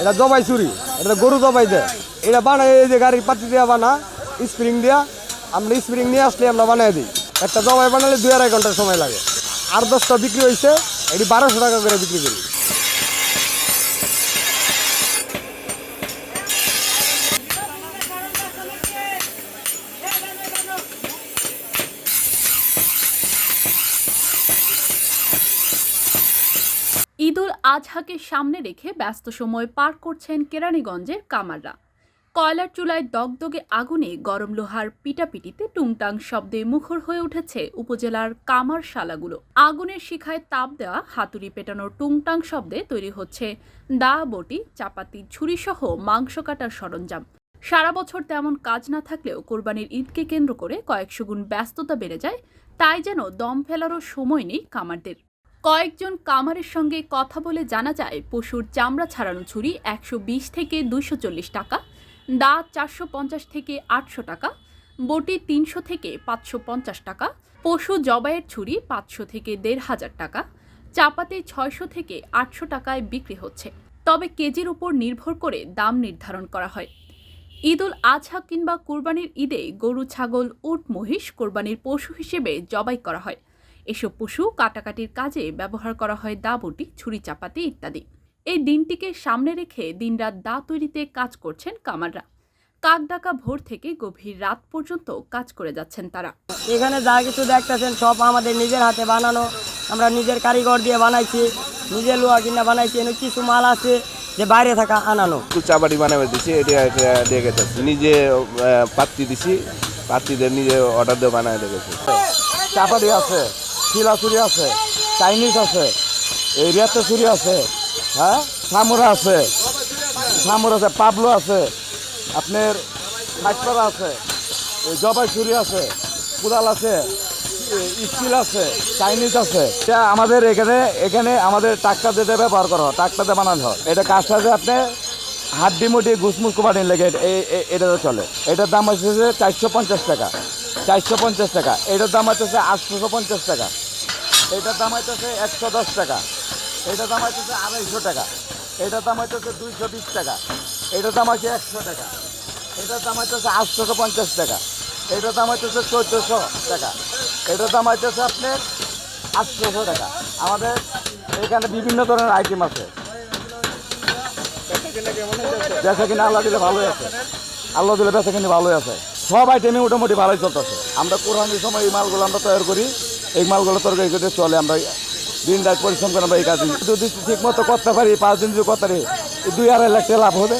এটা জবাই চুরি, এটা গরু জবাই দেয়। এটা বানাই এই যে গাড়ির পাতি দেওয়া বানা, স্প্রিং দেওয়া আমরা স্প্রিং নিয়ে আসলে আমরা বানাই দিই। একটা জবাই বানালে দুই আড়াই ঘণ্টার সময় লাগে। আর দশটা বিক্রি হয়েছে এটি বারোশো টাকা করে বিক্রি করি। ঈদুল আজহাকে সামনে রেখে ব্যস্ত সময় পার করছেন কেরানীগঞ্জের কামাররা। কয়লার চুলায় দগদগে আগুনে গরম লোহার পিটাপিটিতে টুংটাং শব্দে মুখর হয়ে উঠেছে উপজেলার কামার শালাগুলো। আগুনের শিখায় তাপ দেওয়া, হাতুড়ি পেটানোর টুংটাং শব্দে তৈরি হচ্ছে দা, বটি, চাপাতি, ছুরিসহ মাংস কাটার সরঞ্জাম। সারা বছর তেমন কাজ না থাকলেও কোরবানির ঈদকে কেন্দ্র করে কয়েকশো গুণ ব্যস্ততা বেড়ে যায়, তাই যেন দম ফেলারও সময় নেই কামারদের। কয়েকজন কামারের সঙ্গে কথা বলে জানা যায়, পশুর চামড়া ছাড়ানো ছুরি একশো বিশ থেকে দুইশো চল্লিশ টাকা দা চারশো পঞ্চাশ থেকে আটশো টাকা, বটি তিনশো থেকে পাঁচশো পঞ্চাশ টাকা, পশু জবাইয়ের ছুরি পাঁচশো থেকে দেড় হাজার টাকা, চাপাতে ছয়শো থেকে আটশো টাকায় বিক্রি হচ্ছে। তবে কেজির উপর নির্ভর করে দাম নির্ধারণ করা হয়। ঈদুল আজহা কিংবা কোরবানির ঈদে গরু, ছাগল, উট, মহিষ কোরবানির পশু হিসেবে জবাই করা হয়। এসব পশু কাটাকাটির কাজে ব্যবহার করা হয় দা বটি ছুরি চাপাতি ইত্যাদি। এই দিনটিকে সামনে রেখে দিনরাত দা তৈরিতে কাজ করছেন কামাররা। কাক ডাকা ভোর থেকে গভীর রাত পর্যন্ত কাজ করে যাচ্ছেন তারা। এখানে যা কিছু দেখতেছেন সব আমাদের নিজের হাতে বানানো। আমরা নিজের কারিগর দিয়ে বানাইছি নিজের লোহা কিনা বানাইছি এনে কিছু মাল আছে যে বাইরে থাকা আনানো। একটু চাবাটি বানাবে দিছি এটা দিয়ে নিজে পাত্তি দিছি পাত্তিদের নিজে অর্ডার দিয়ে বানায় রেখেছে চাপাতি আছে। শিলা চুরি আছে, চাইনিজ আছে এই রিয়াতে চুরি আছে হ্যাঁ? সামুরা আছে সামুর আছে, পাবলো আছে, আপনার কাঠপাড়া আছে জবাই চুরি আছে, কুদাল আছে স্টিল আছে, চাইনিজ আছে। এটা আমাদের এখানে এখানে আমাদের টাক্কা দিয়ে ব্যবহার করা হয় টাক্কাতে বানানো হয়। এটা কাজটা যে আপনি হাড্ডি মুডি ঘুসমুস কোপাটিন লেগে এটা- এ- এ- চলে। এটার দাম হচ্ছে চারশো পঞ্চাশ টাকা, চারশো পঞ্চাশ টাকা। এটার দাম হচ্ছে আটশোশো পঞ্চাশ টাকা। এটার দাম হইতেছে একশো দশ টাকা। এটার দাম হচ্ছে আড়াইশো টাকা। এটার দাম হচ্ছে দুইশো বিশ টাকা। এটার দাম হচ্ছে একশো টাকা। এটার দাম হইতেছে আটশোশো পঞ্চাশ টাকা। এটার দাম হচ্ছে চোদ্দোশো টাকা। এটার দাম হইতেছে আপনার আটশোশো টাকা। আমাদের এখানে বিভিন্ন ধরনের আইটেম আছে। বেচা কিনা আল্লাহ দিলে ভালোই আছে। আল্লাহ দিলে বেচা কিনে ভালোই আছে। সব আইটেমই মোটামুটি ভালোই চলতেছে। আমরা কোরআনের সময় এই মালগুলো আমরা তৈরি করি। এই মালগুলো তরকারি করে চলে, আমরা দিন রাত পরিশ্রম করে আমরা এই কাজ যদি ঠিক মতো করতে পারি, পাঁচ দিন যদি করতে পারি দুই আড়াই লাখ টাকা লাভ হবে।